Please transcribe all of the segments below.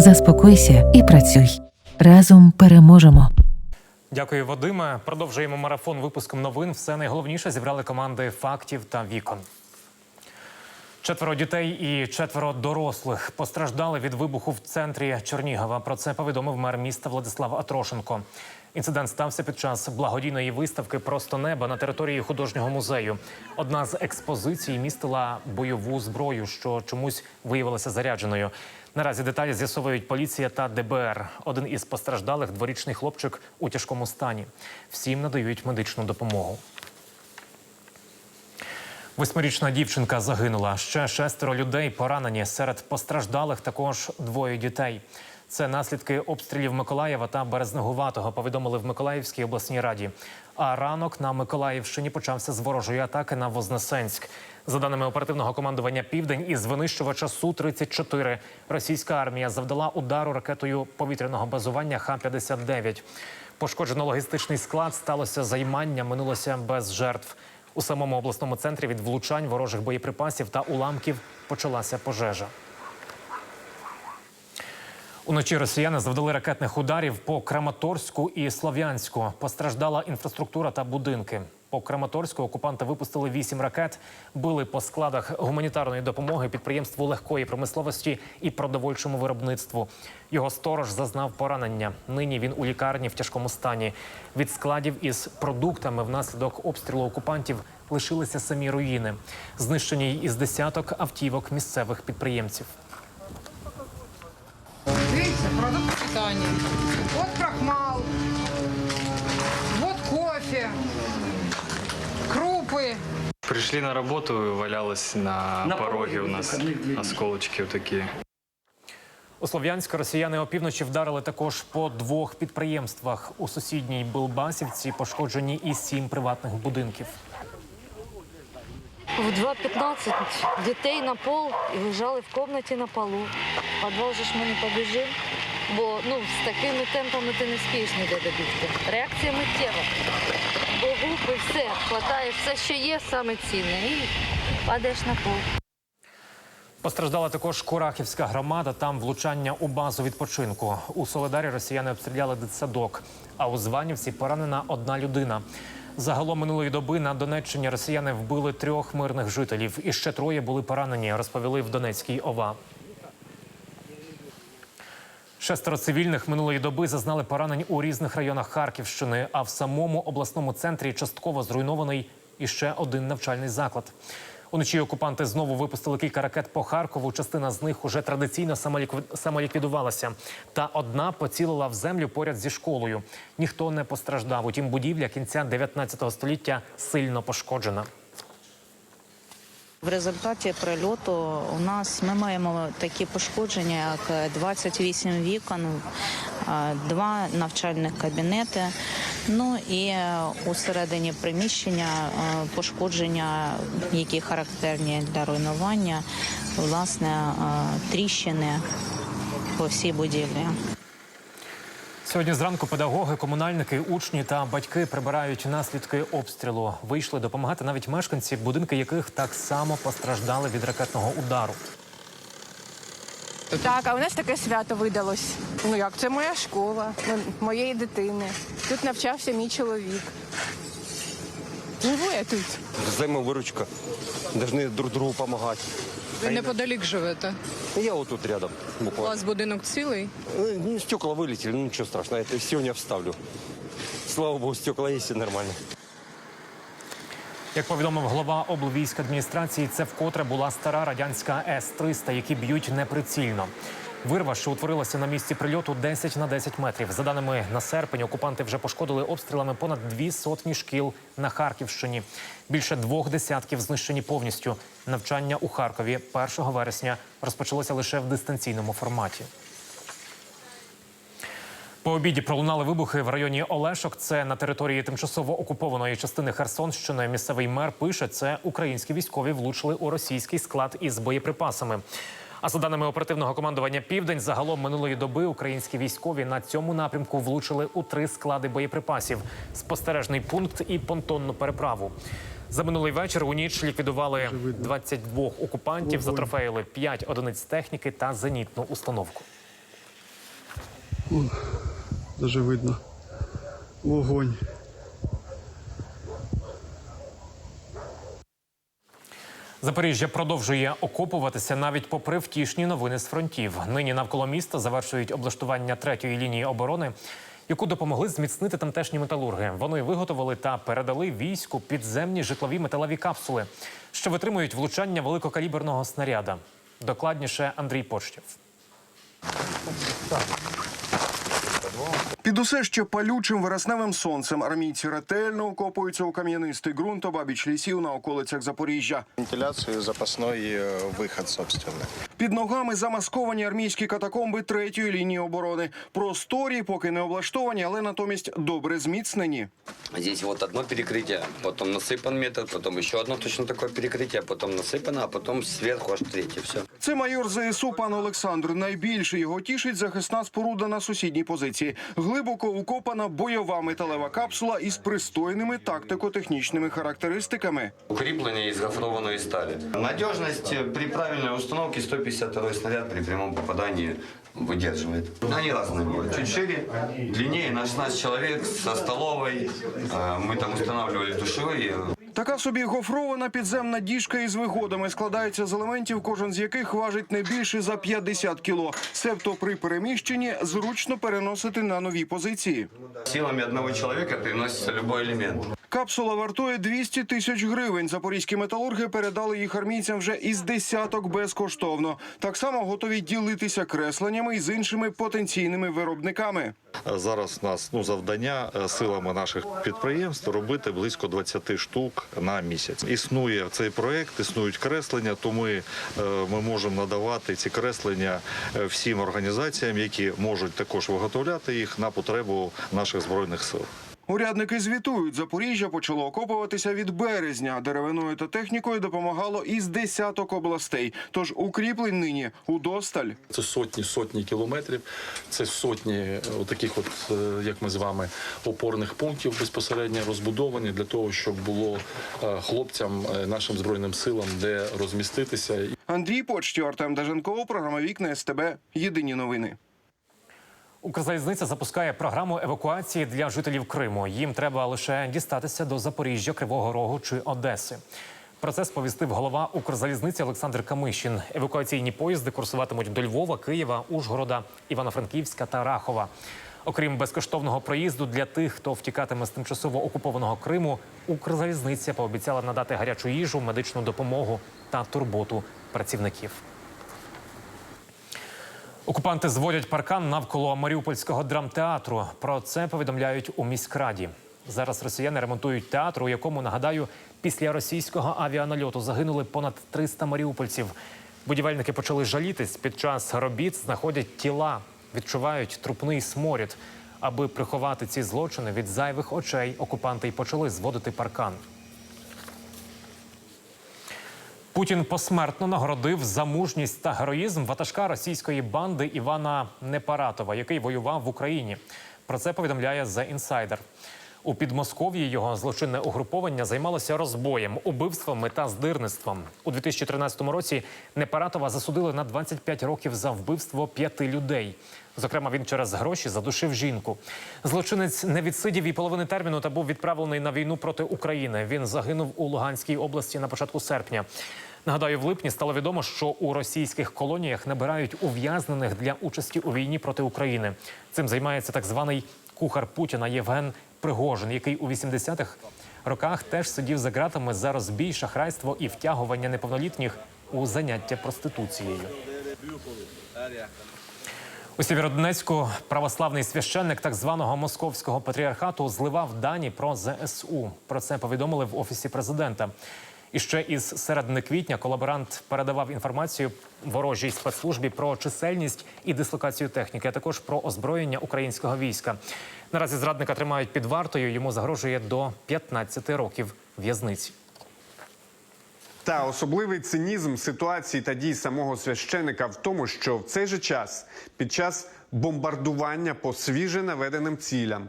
Заспокойся і працюй. Разом переможемо. Дякую, Вадиме. Продовжуємо марафон випуском новин. Все найголовніше зібрали команди фактів та вікон. Четверо дітей і четверо дорослих постраждали від вибуху в центрі Чернігова. Про це повідомив мер міста Владислав Атрошенко. Інцидент стався під час благодійної виставки Просто неба на території художнього музею. Одна з експозицій містила бойову зброю, що чомусь виявилася зарядженою. Наразі деталі з'ясовують поліція та ДБР. Один із постраждалих дворічний хлопчик у тяжкому стані. Всім надають медичну допомогу. Восьмирічна дівчинка загинула. Ще шестеро людей поранені. Серед постраждалих також двоє дітей. Це наслідки обстрілів Миколаєва та Березнегуватого, повідомили в Миколаївській обласній раді. А ранок на Миколаївщині почався з ворожої атаки на Вознесенськ. За даними оперативного командування Південь із винищувача су 34 російська армія завдала удару ракетою повітряного базування Х-59. Пошкоджено логістичний склад, сталося займання, минулося без жертв. У самому обласному центрі від влучань ворожих боєприпасів та уламків почалася пожежа. Уночі росіяни завдали ракетних ударів по Краматорську і Слов'янську. Постраждала інфраструктура та будинки. По Краматорську окупанти випустили вісім ракет, били по складах гуманітарної допомоги підприємству легкої промисловості і продовольчому виробництву. Його сторож зазнав поранення. Нині він у лікарні в тяжкому стані. Від складів із продуктами внаслідок обстрілу окупантів лишилися самі руїни. Знищені із десяток автівок місцевих підприємців. Питания. Вот крахмал, вот кофе, крупы. Пришли на работу, валялось на, пороге у нас осколочки вот такие. У Слов'янську росіяни опівночі вдарили також по двох підприємствах. У сусідній Билбасівці пошкоджені і сім приватних будинків. В 2.15 дітей на пол і лежали в кімнаті на полу. В Підвал же ж ми не побіжимо, бо ну, з такими темпами ти не спієш ніде добігти. Реакція миттєва. Бо губи, все, хватаєш все, що є, саме цінне, і падаєш на пол. Постраждала також Курахівська громада. Там влучання у базу відпочинку. У Соледарі росіяни обстріляли дитсадок, а у Званівці поранена одна людина. Загалом минулої доби на Донеччині росіяни вбили трьох мирних жителів. І ще троє були поранені, розповіли в Донецькій ОВА. Шестеро цивільних минулої доби зазнали поранень у різних районах Харківщини, а в самому обласному центрі частково зруйнований іще один навчальний заклад. Уночі окупанти знову випустили кілька ракет по Харкову. Частина з них уже традиційно самолікві- самоліквідувалася. Та одна поцілила в землю поряд зі школою. Ніхто не постраждав. Утім, будівля кінця 19 століття сильно пошкоджена. В результаті прильоту у нас ми маємо такі пошкодження, як 28 вікон, два навчальних кабінети. Ну і е, у середині приміщення е, пошкодження, які характерні для руйнування, власне, е, тріщини по всій будівлі. Сьогодні зранку педагоги, комунальники, учні та батьки прибирають наслідки обстрілу. Вийшли допомагати навіть мешканці, будинки яких так само постраждали від ракетного удару. Так, а у нас таке свято видалось. Ну як, це моя школа, моєї дитини. Тут навчався мій чоловік. Живу я тут. Взаимовыручка. Должны друг другу помогать. Ви неподалік живете. Я вот тут рядом У буквально. вас будинок цілий. Э, Ну, стекла вылетели, ну ничего страшного. Это сегодня вставлю. Слава богу, стекла есть и нормально. Як повідомив голова облвійськадміністрації, це вкотре була стара радянська С-300, які б'ють неприцільно. Вирва, що утворилася на місці прильоту 10 на 10 метрів. За даними на серпень, окупанти вже пошкодили обстрілами понад дві сотні шкіл на Харківщині. Більше двох десятків знищені повністю. Навчання у Харкові 1 вересня розпочалося лише в дистанційному форматі. По обіді пролунали вибухи в районі Олешок. Це на території тимчасово окупованої частини Херсонщини. Місцевий мер пише, це українські військові влучили у російський склад із боєприпасами. А за даними оперативного командування Південь, загалом минулої доби українські військові на цьому напрямку влучили у три склади боєприпасів: спостережний пункт і понтонну переправу. За минулий вечір у ніч ліквідували 22 окупантів, затрофеїли 5 одиниць техніки та зенітну установку. Вон, даже видно вогонь. Запоріжжя продовжує окопуватися навіть попри втішні новини з фронтів. Нині навколо міста завершують облаштування третьої лінії оборони, яку допомогли зміцнити тамтешні металурги. Вони виготовили та передали війську підземні житлові металеві капсули, що витримують влучання великокаліберного снаряда. Докладніше Андрій Почтєв. Під усе ще палючим вересневим сонцем армійці ретельно окопуються у кам'янистий ґрунт обабіч лісів на околицях Запоріжжя. Вентиляцию запасной э, выход, собственно. Під ногами замасковані армійські катакомби третьої лінії оборони. Просторі, поки не облаштовані, але натомість добре зміцнені. Здесь вот одно перекрытие, потом насыпан метр, потом еще одно точно такое перекрытие, потом насыпано, а потом сверху аж третье. Все. Це майор ЗСУ пан Олександр. Найбільше його тішить захисна споруда на сусідній позиції. Глибоко укопана бойова металева капсула із пристойними тактико-технічними характеристиками. Укрепление из гофрованной стали. Надежность э, при правильной установке 152 снаряд при прямом попадании выдерживает. Они разные бывают. Чуть шире, длиннее, на 16 человек со столовой. Э, Мы там устанавливали душевые. Така собі гофрована підземна діжка із вигодами складається з елементів, кожен з яких важить не більше за 50 кіло. Себто при переміщенні зручно переносити на нові позиції. Силами одного человека будь-який элемент. Капсула вартує 200 тисяч гривень. Запорізькі металурги передали їх армійцям вже із десяток безкоштовно. Так само готові ділитися кресленнями із іншими потенційними виробниками. Зараз у нас ну завдання е, силами наших підприємств робити близько 20 штук на місяць. Існує цей проект, існують креслення, то ми, е, ми можемо надавати ці креслення е, всім організаціям, які можуть також виготовляти їх на потребу наших збройних сил. Урядники звітують, Запоріжжя почало окопуватися від березня. Деревиною та технікою допомагало із десяток областей. Тож укріплень нині удосталь. Це сотні сотні кілометрів, це сотні е, таких, от е, як ми з вами, опорних пунктів безпосередньо розбудовані для того, щоб було е, хлопцям, нашим збройним силам, де розміститися. Андрій Почтів, Артем Даженков, програма Вікна СТБ. Єдині новини. Укрзалізниця запускає програму евакуації для жителів Криму. Їм треба лише дістатися до Запоріжжя, Кривого Рогу чи Одеси. Про це сповістив голова Укрзалізниці Олександр Камишін. Евакуаційні поїзди курсуватимуть до Львова, Києва, Ужгорода, Івано-Франківська та Рахова. Окрім безкоштовного проїзду для тих, хто втікатиме з тимчасово окупованого Криму, Укрзалізниця пообіцяла надати гарячу їжу, медичну допомогу та турботу працівників. Окупанти зводять паркан навколо Маріупольського драмтеатру. Про це повідомляють у міськраді. Зараз росіяни ремонтують театр, у якому нагадаю, після російського авіанальоту загинули понад 300 маріупольців. Будівельники почали жалітись. Під час робіт знаходять тіла, відчувають трупний сморід. Аби приховати ці злочини від зайвих очей, окупанти й почали зводити паркан. Путін посмертно нагородив за мужність та героїзм ватажка російської банди Івана Непаратова, який воював в Україні. Про це повідомляє The Insider. У Підмосков'ї його злочинне угруповання займалося розбоєм, убивствами та здирництвом. У 2013 році Непаратова засудили на 25 років за вбивство п'яти людей. Зокрема, він через гроші задушив жінку. Злочинець не відсидів і половини терміну та був відправлений на війну проти України. Він загинув у Луганській області на початку серпня. Нагадаю, в липні стало відомо, що у російських колоніях набирають ув'язнених для участі у війні проти України. Цим займається так званий кухар Путіна Євген Пригожин, який у 80-х роках теж сидів за ґратами за розбій, шахрайство і втягування неповнолітніх у заняття проституцією. У Сєвєродонецьку православний священник так званого московського патріархату зливав дані про ЗСУ. Про це повідомили в офісі президента. І ще із середини квітня колаборант передавав інформацію ворожій спецслужбі про чисельність і дислокацію техніки, а також про озброєння українського війська. Наразі зрадника тримають під вартою. Йому загрожує до 15 років в'язниці. Та особливий цинізм ситуації та дій самого священика в тому, що в цей же час, під час бомбардування по свіже наведеним цілям,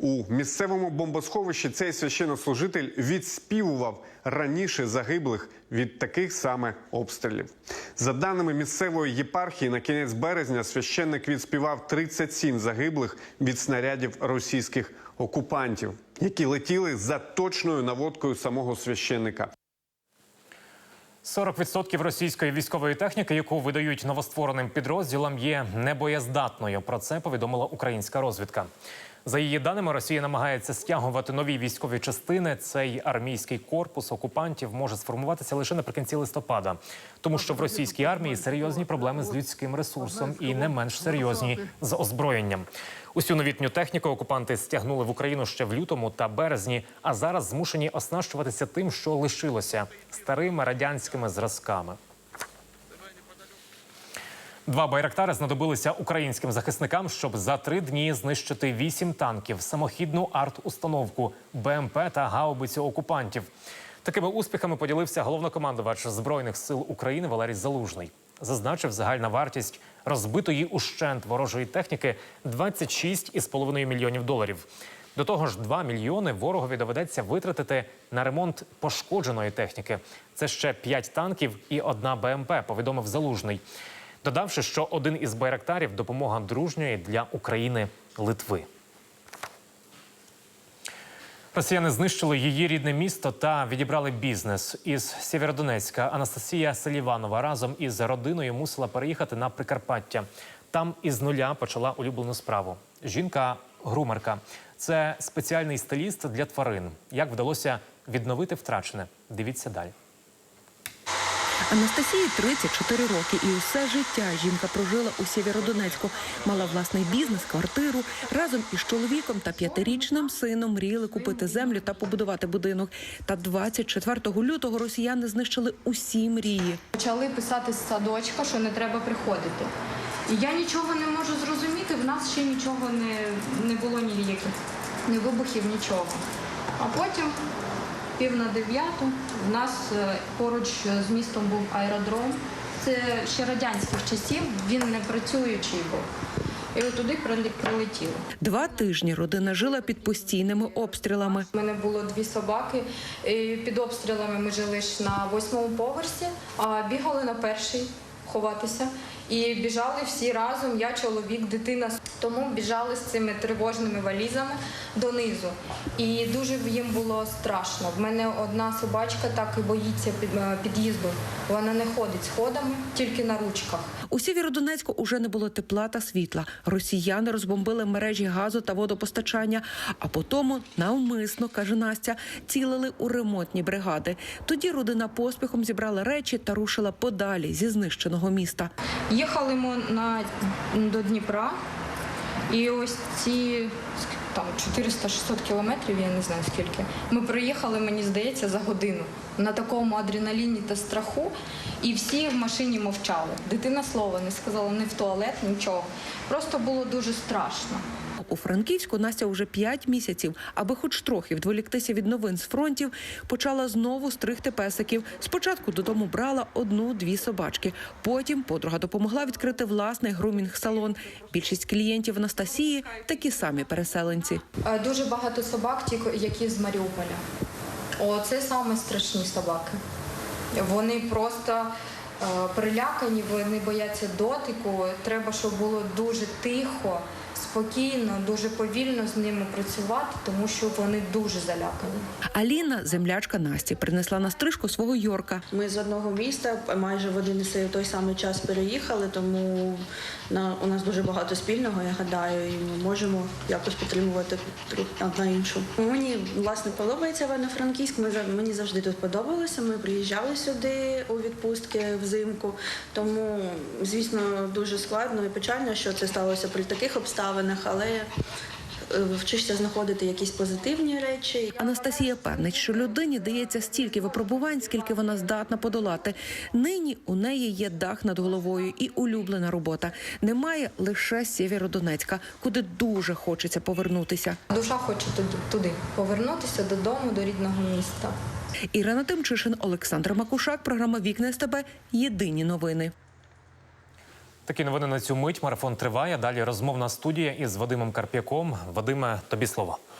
у місцевому бомбосховищі цей священнослужитель відспівував раніше загиблих від таких саме обстрілів. За даними місцевої єпархії, на кінець березня священник відспівав 37 загиблих від снарядів російських окупантів, які летіли за точною наводкою самого священника. 40% російської військової техніки, яку видають новоствореним підрозділам, є небоєздатною. Про це повідомила українська розвідка. За її даними, Росія намагається стягувати нові військові частини. Цей армійський корпус окупантів може сформуватися лише наприкінці листопада, тому що в російській армії серйозні проблеми з людським ресурсом і не менш серйозні з озброєнням. Усю новітню техніку окупанти стягнули в Україну ще в лютому та березні, а зараз змушені оснащуватися тим, що лишилося старими радянськими зразками. Два байрактари знадобилися українським захисникам, щоб за три дні знищити вісім танків, самохідну арт-установку, БМП та гаубицю окупантів. Такими успіхами поділився головнокомандувач збройних сил України Валерій Залужний. Зазначив, загальна вартість розбитої ущент ворожої техніки 26,5 мільйонів доларів. До того ж, 2 мільйони ворогові доведеться витратити на ремонт пошкодженої техніки. Це ще 5 танків і одна БМП, повідомив Залужний, додавши, що один із байрактарів допомога дружньої для України Литви. Росіяни знищили її рідне місто та відібрали бізнес. Із Сєвєродонецька Анастасія Селіванова разом із родиною мусила переїхати на Прикарпаття. Там із нуля почала улюблену справу. Жінка грумерка. Це спеціальний стиліст для тварин. Як вдалося відновити втрачене? Дивіться далі. Анастасії 34 роки, і усе життя жінка прожила у Сєвєродонецьку. Мала власний бізнес, квартиру. Разом із чоловіком та п'ятирічним сином мріяли купити землю та побудувати будинок. Та 24 лютого росіяни знищили усі мрії. Почали писати з садочка, що не треба приходити. І я нічого не можу зрозуміти, в нас ще нічого не, не було ніяких, ні вибухів, нічого. А потім, пів на дев'яту, в нас е, поруч з містом був аеродром. Це ще радянських часів, він не працюючий був. І от туди прилетіло. Два тижні родина жила під постійними обстрілами. У мене було дві собаки. І під обстрілами ми жили ж на восьмому поверсі, а бігали на перший ховатися. І біжали всі разом, я, чоловік, дитина. Тому біжали з цими тривожними валізами донизу. І дуже їм було страшно. В мене одна собачка так і боїться е, під'їзду. Вона не ходить сходами, тільки на ручках. У Сєвєродонецьку уже не було тепла та світла. Росіяни розбомбили мережі газу та водопостачання, а потому навмисно, каже Настя, цілили у ремонтні бригади. Тоді родина поспіхом зібрала речі та рушила подалі зі знищеного міста. Їхали ми на, до Дніпра, і ось ці там 400-600 кілометрів, я не знаю скільки. Ми проїхали, мені здається, за годину на такому адреналіні та страху, і всі в машині мовчали. Дитина слова не сказала ні в туалет, нічого. Просто було дуже страшно. У Франківську Настя уже п'ять місяців, аби хоч трохи відволіктися від новин з фронтів, почала знову стригти песиків. Спочатку додому брала одну-дві собачки. Потім подруга допомогла відкрити власний грумінг-салон. Більшість клієнтів Анастасії такі самі переселенці. Е, Дуже багато собак, ті, які з Маріуполя. О, це саме страшні собаки. Вони просто е, перелякані, вони бояться дотику. Треба, щоб було дуже тихо, спокійно, дуже повільно з ними працювати, тому що вони дуже залякані. Аліна, землячка Насті, принесла на стрижку свого Йорка. Ми з одного міста майже в один і цей- той самий час переїхали, тому на, у нас дуже багато спільного, я гадаю, і ми можемо якось підтримувати друг одна іншу. Мені власне подобається Івано-Франківськ. Ми за- мені завжди тут подобалося. Ми приїжджали сюди у відпустки взимку. Тому, звісно, дуже складно і печально, що це сталося при таких обставинах, але е, вчишся знаходити якісь позитивні речі. Анастасія певнить, що людині дається стільки випробувань, скільки вона здатна подолати. Нині у неї є дах над головою і улюблена робота. Немає лише Сєвєродонецька, куди дуже хочеться повернутися. Душа хоче туди, туди повернутися додому, до рідного міста. Ірина Тимчишин, Олександр Макушак. Програма Вікна СТБ. Єдині новини. Такі новини на цю мить. Марафон триває. Далі розмовна студія із Вадимом Карп'яком. Вадиме, тобі слово.